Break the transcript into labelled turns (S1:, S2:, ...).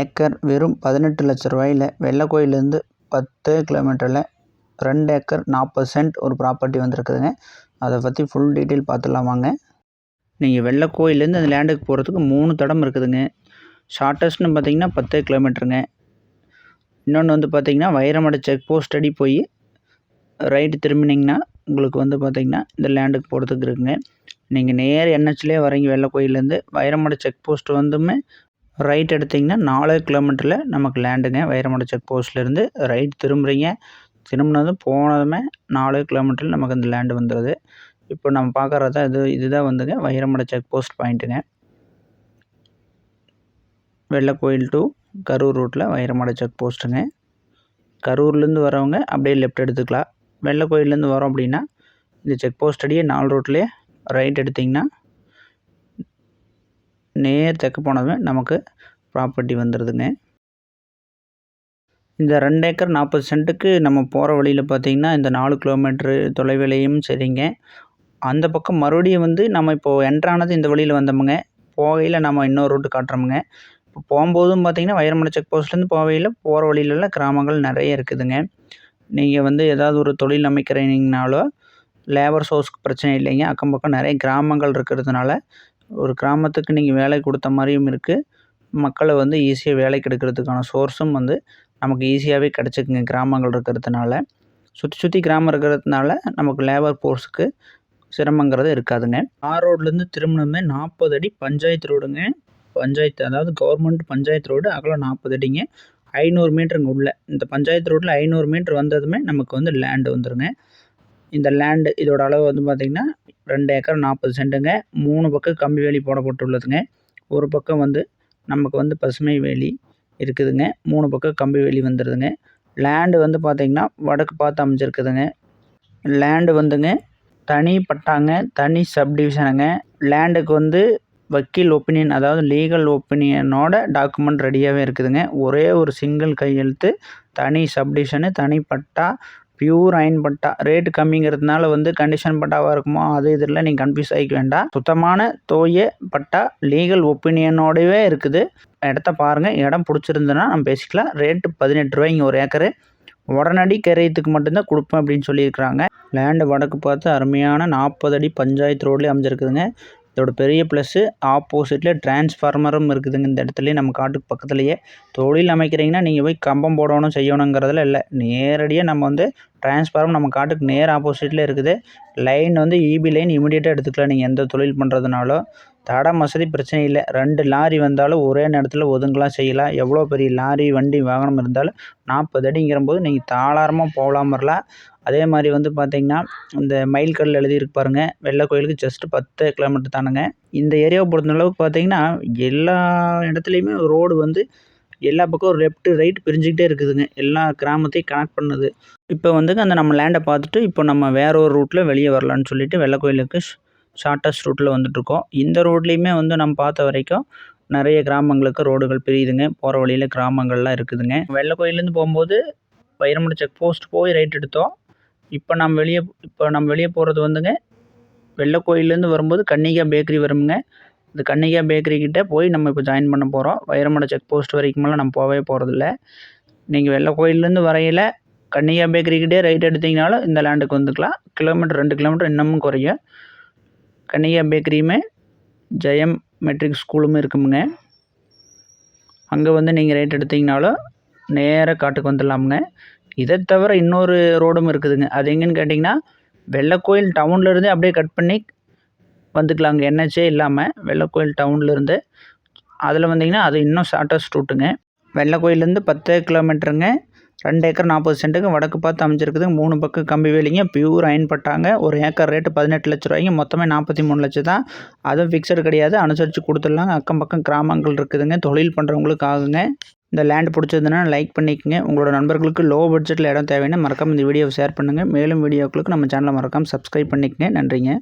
S1: Acre வெறும் பதினெட்டு லட்ச ரூபாயில் வெள்ளக்கோயிலேருந்து பத்து கிலோமீட்டரில் ரெண்டு ஏக்கர் நாற்பது சென்ட் ஒரு ப்ராப்பர்ட்டி வந்திருக்குதுங்க. அதை பற்றி ஃபுல் டீட்டெயில் பார்த்துடலாம் வாங்க. நீங்கள் வெள்ளக்கோயிலேருந்து அந்த லேண்டுக்கு போகிறதுக்கு மூணு தடம் இருக்குதுங்க. ஷார்ட்டஸ்ட்னு பார்த்தீங்கன்னா பத்து கிலோமீட்டருங்க. இன்னொன்று வந்து பார்த்தீங்கன்னா வைரமடை செக் போஸ்ட் அடி போய் ரைட்டு திரும்பினீங்கன்னா உங்களுக்கு வந்து பார்த்தீங்கன்னா இந்த லேண்டுக்கு போகிறதுக்கு இருக்குங்க. நீங்கள் நேர் என்ஹெச்லேயே வரீங்க வெள்ளக்கோயிலேருந்து வைரமடை செக் போஸ்ட் வந்துமே ரைட் எடுத்திங்கன்னா நாலு கிலோமீட்டரில் நமக்கு லேண்டுங்க வைரமடை செக் போஸ்ட்லேருந்து ரைட் திரும்புகிறீங்க திரும்பினதும் போனதுமே நாலு கிலோமீட்டரில் நமக்கு இந்த லேண்டு வந்துடுது இப்போ நம்ம பார்க்குறது தான் இது இதுதான் வந்துங்க. வைரமடை செக் போஸ்ட் பாயிண்ட்டுங்க வெள்ளக்கோயில் டு கரூர் ரூட்டில் வைரமடை செக் போஸ்ட்டுங்க கரூர்லேருந்து வரவங்க அப்படியே லெஃப்ட் எடுத்துக்கலாம். வெள்ளக்கோயிலேருந்து வரோம் அப்படின்னா இந்த செக் போஸ்ட் அடியே நாலு ரோட்லேயே ரைட் எடுத்திங்கன்னா நேர் தெற்கு போனதுமே நமக்கு ப்ராப்பர்ட்டி வந்துடுதுங்க இந்த ரெண்டு ஏக்கர் நாற்பது சென்ட்டுக்கு நம்ம போகிற வழியில் பார்த்திங்கன்னா இந்த நாலு கிலோமீட்ரு தொலைவிலையும் சரிங்க. அந்த பக்கம் மறுபடியும் வந்து நம்ம இப்போது என்ட்ரானது இந்த வழியில் வந்தோமுங்க. போகையில் நம்ம இன்னொரு ரூட்டு காட்டுறோமுங்க. இப்போ போகும்போதும் பார்த்திங்கன்னா வைரமலை செக் போஸ்ட்லேருந்து போகையில் போகிற வழியிலலாம் கிராமங்கள் நிறைய இருக்குதுங்க. நீங்கள் வந்து ஏதாவது ஒரு தொழில் அமைக்கிறீங்கனாலோ லேபர் சோர்ஸ்க்கு பிரச்சனை இல்லைங்க. அக்கம் பக்கம் நிறைய கிராமங்கள் இருக்கிறதுனால ஒரு கிராமத்துக்கு நீங்கள் வேலை கொடுத்த மாதிரியும் இருக்குது மக்களை வந்து ஈஸியாக வேலைக்கு எடுக்கிறதுக்கான சோர்ஸும் வந்து நமக்கு ஈஸியாகவே கிடச்சிக்குங்க கிராமங்கள் இருக்கிறதுனால. சுற்றி சுற்றி கிராமம் இருக்கிறதுனால நமக்கு லேபர் ஃபோர்ஸுக்கு சிரமங்கிறது இருக்காதுங்க. ஆர் ரோட்லேருந்து திரும்பணுமே நாற்பது அடி பஞ்சாயத்து ரோடுங்க பஞ்சாயத்து அதாவது கவர்மெண்ட் பஞ்சாயத்து ரோடு அகலம் நாற்பது அடிங்க. ஐநூறு மீட்டருங்க உள்ளே. இந்த பஞ்சாயத்து ரோட்டில் ஐநூறு மீட்ரு வந்ததுமே நமக்கு வந்து லேண்டு வந்துடுங்க இந்த லேண்டு இதோட அளவு வந்து பார்த்திங்கன்னா ரெண்டு ஏக்கர் நாற்பது சென்ட்டுங்க மூணு பக்கம் கம்பி வேலி போடப்பட்டுள்ளதுங்க. ஒரு பக்கம் வந்து நமக்கு வந்து பசுமை வேலி இருக்குதுங்க. மூணு பக்கம் கம்பி வேலி வந்துடுதுங்க லேண்டு வந்து பார்த்திங்கன்னா வடக்கு பார்த்து அமைஞ்சிருக்குதுங்க. லேண்டு வந்துங்க தனி பட்டாங்க தனி சப்டிவிஷனுங்க லேண்டுக்கு வந்து வக்கீல் ஒப்பீனியன் அதாவது லீகல் ஒப்பீனியனோட டாக்குமெண்ட் ரெடியாகவே இருக்குதுங்க. ஒரே ஒரு சிங்கிள் கையெழுத்து தனி சப்டிவிஷனு தனி பட்டா பியூர் அயன் பட்டா. ரேட் கம்மிங்கிறதுனால வந்து கண்டிஷன் பட்டாவாக இருக்குமோ அது இதில் நீங்கள் கன்ஃபியூஸ் ஆகிக்க வேண்டாம். சுத்தமான தோய பட்டா லீகல் ஒப்பீனியனோடவே இருக்குது. இடத்த பாருங்கள் இடம் பிடிச்சிருந்ததுன்னா நம்ம பேசிக்கலாம். ரேட்டு பதினெட்டு ரூபாய்ங்க ஒரு ஏக்கரு. உடனடி கரையத்துக்கு மட்டும்தான் கொடுப்பேன் அப்படின்னு சொல்லியிருக்கிறாங்க. லேண்டு வடக்கு பார்த்து அருமையான நாற்பது அடி பஞ்சாயத்து ரோட்லேயே அமைஞ்சிருக்குதுங்க. இதோட பெரிய ப்ளஸ்ஸு ஆப்போசிட்டில் டிரான்ஸ்ஃபார்மரும் இருக்குதுங்க. இந்த இடத்துலையே நம்ம காட்டுக்கு பக்கத்துலேயே தொழில் அமைக்கிறீங்கன்னா நீங்கள் போய் கம்பம் போடணும் செய்யணுங்கிறதுல இல்லை. நேரடியாக நம்ம வந்து டிரான்ஸ்ஃபார்ம் நம்ம காட்டுக்கு நேர் ஆப்போசிட்டில் இருக்குது. லைன் வந்து இபி லைன் இமிடியேட்டாக எடுத்துக்கலாம். நீங்கள் எந்த தொழில் பண்ணுறதுனாலும் தடம் வசதி பிரச்சனை இல்லை. ரெண்டு லாரி வந்தாலும் ஒரே நேரத்தில் ஒதுங்கலாம் செய்யலாம். எவ்வளோ பெரிய லாரி வண்டி வாகனம் இருந்தாலும் நாற்பது அடிங்கிறம்போது நீங்கள் தாளாரமாக போகலாம். வரலாம். அதே மாதிரி வந்து பார்த்திங்கன்னா இந்த மயில் கல்லில் எழுதியிருக்கு பாருங்கள் வெள்ளை கோயிலுக்கு ஜஸ்ட்டு பத்து கிலோமீட்டர் தானுங்க. இந்த ஏரியாவை பொறுத்தளவுக்கு பார்த்திங்கன்னா எல்லா இடத்துலையுமே ரோடு வந்து எல்லா பக்கம் லெஃப்ட்டு ரைட் பிரிஞ்சுக்கிட்டே இருக்குதுங்க. எல்லா கிராமத்தையும் கனெக்ட் பண்ணுது. இப்போ வந்துங்க அந்த நம்ம லேண்டை பார்த்துட்டு இப்போ நம்ம வேற ஒரு ரூட்டில் வெளியே வரலான்னு சொல்லிட்டு வெள்ளை கோயிலுக்கு ஷார்ட்டஸ்ட் ரூட்டில் வந்துட்ருக்கோம் இந்த ரோட்லேயுமே வந்து நம்ம பார்த்த வரைக்கும் நிறைய கிராமங்களுக்கு ரோடுகள் பிரியுதுங்க. போகிற வழியில் கிராமங்கள்லாம் இருக்குதுங்க. வெள்ளை கோயிலேருந்து போகும்போது வைரமுடி செக் போஸ்ட் போய் ரைட் எடுத்தோம். இப்போ நம்ம வெளியே இப்போ நம்ம வெளியே போகிறது வந்துங்க வெள்ளக்கோயிலேருந்து வரும்போது கன்னிகா பேக்கரி வருங்க இந்த கன்னிகா பேக்கரி கிட்டே போய் நம்ம இப்போ ஜாயின் பண்ண போகிறோம் வைரமலை செக் போஸ்ட் வரைக்குமெல்லாம் நம்ம போகவே போகிறதில்ல நீங்கள் வெள்ளக்கோயிலேருந்து வரையில் கன்னிகா பேக்கரிக்கிட்டே ரைட் எடுத்திங்கனாலும் இந்த லேண்டுக்கு வந்துக்கலாம். கிலோமீட்டர் ரெண்டு கிலோமீட்டர் இன்னமும் குறையும். கன்னிகா பேக்கரியுமே ஜெயம் மெட்ரிக் ஸ்கூலும் இருக்குமுங்க. அங்கே வந்து நீங்கள் ரைட் எடுத்திங்கனாலும் நேராக காட்டுக்கு வந்துடலாமுங்க. இதை தவிர இன்னொரு ரோடும் இருக்குதுங்க. அது எங்கேன்னு கேட்டிங்கன்னா வெள்ளக்கோயில் டவுன்லேருந்தே அப்படியே கட் பண்ணி வந்துக்கலாங்க. என்ஹெச்சே இல்லாமல் வெள்ளக்கோயில் டவுன்லேருந்து அதில் வந்தீங்கன்னா அது இன்னும் ஷார்ட்டஸ்ட் ரூட்டுங்க வெள்ளக்கோயிலேருந்து பத்து கிலோமீட்டருங்க ரெண்டு ஏக்கர் நாற்பது சென்ட்டுக்கு வடக்கு பார்த்து அமைஞ்சிருக்குது மூணு பக்கம் கம்பி வேலிங்க. Pure iron பட்டாங்க. ஒரு ஏக்கர் ரேட்டு பதினெட்டு லட்ச ரூபாய்ங்க. மொத்தமே நாற்பத்தி மூணு லட்சம் தான் அதுவும் ஃபிக்ஸடு கிடையாது. அனுசரித்து கொடுத்துடலாங்க. அக்கம் பக்கம் கிராமங்கள் இருக்குதுங்க. தொழில் பண்ணுறவங்களுக்கு ஆகுங்க இந்த லேண்ட் பிடிச்சதுன்னா லைக் பண்ணிக்கங்க. உங்களோட நண்பர்களுக்கு லோ பட்ஜெட்டில் இடம் தேவைன்னா மறக்காமல் இந்த வீடியோவை ஷேர் பண்ணுங்கள் மேலும் வீடியோக்களுக்கு நம்ம சேனலை மறக்காமல் சப்ஸ்கிரைப் பண்ணிக்கங்க. நன்றிங்க.